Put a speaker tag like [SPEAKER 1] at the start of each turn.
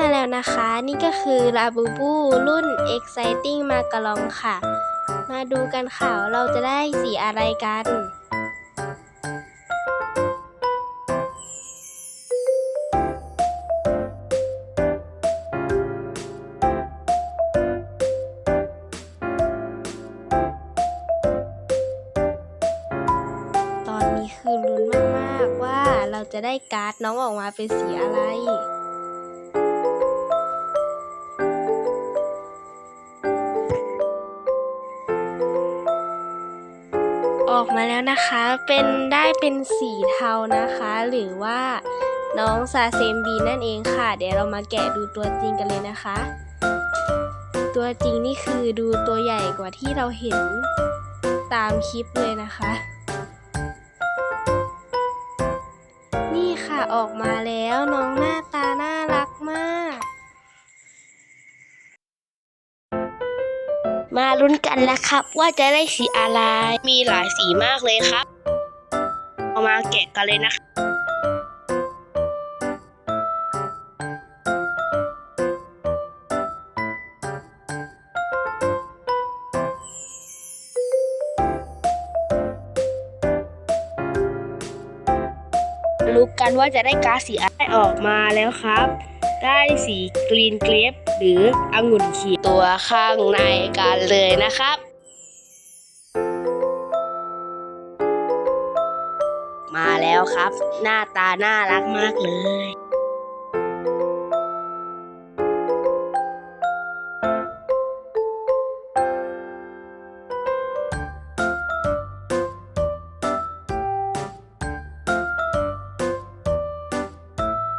[SPEAKER 1] มาแล้วนะคะ นี่ก็คือลาบูบูรุ่น Exciting มากะลองค่ะ มาดูกันค่ะเราจะได้สีอะไรกัน ตอนนี้คือลุ้นมาก ๆ ว่าเราจะได้การ์ดน้องออกมาเป็นสีอะไร ออกมาแล้วนะคะ เป็นได้เป็นสีเทานะคะ หรือว่าน้องซาเซมบีนั่นเองค่ะ เดี๋ยวเรามาแกะดูตัวจริงกันเลยนะคะ ตัวจริงนี่คือดูตัวใหญ่กว่าที่เราเห็นตามคลิปเลยนะคะ นี่ค่ะออกมาแล้วน้องหน้าต มาลุ้นกันแล้วครับ ว่าจะได้สีอะไร
[SPEAKER 2] มีหลายสีมากเลยครับเอามาแกะกันเลยนะคะรู้กันว่าจะได้ก๊าซสีอะไรออกมาแล้วครับ ได้สีกรีนเกรฟหรือองุ่นเขียวตัวข้างในกันเลยนะครับ มาแล้วครับ หน้าตาน่ารักมากเลย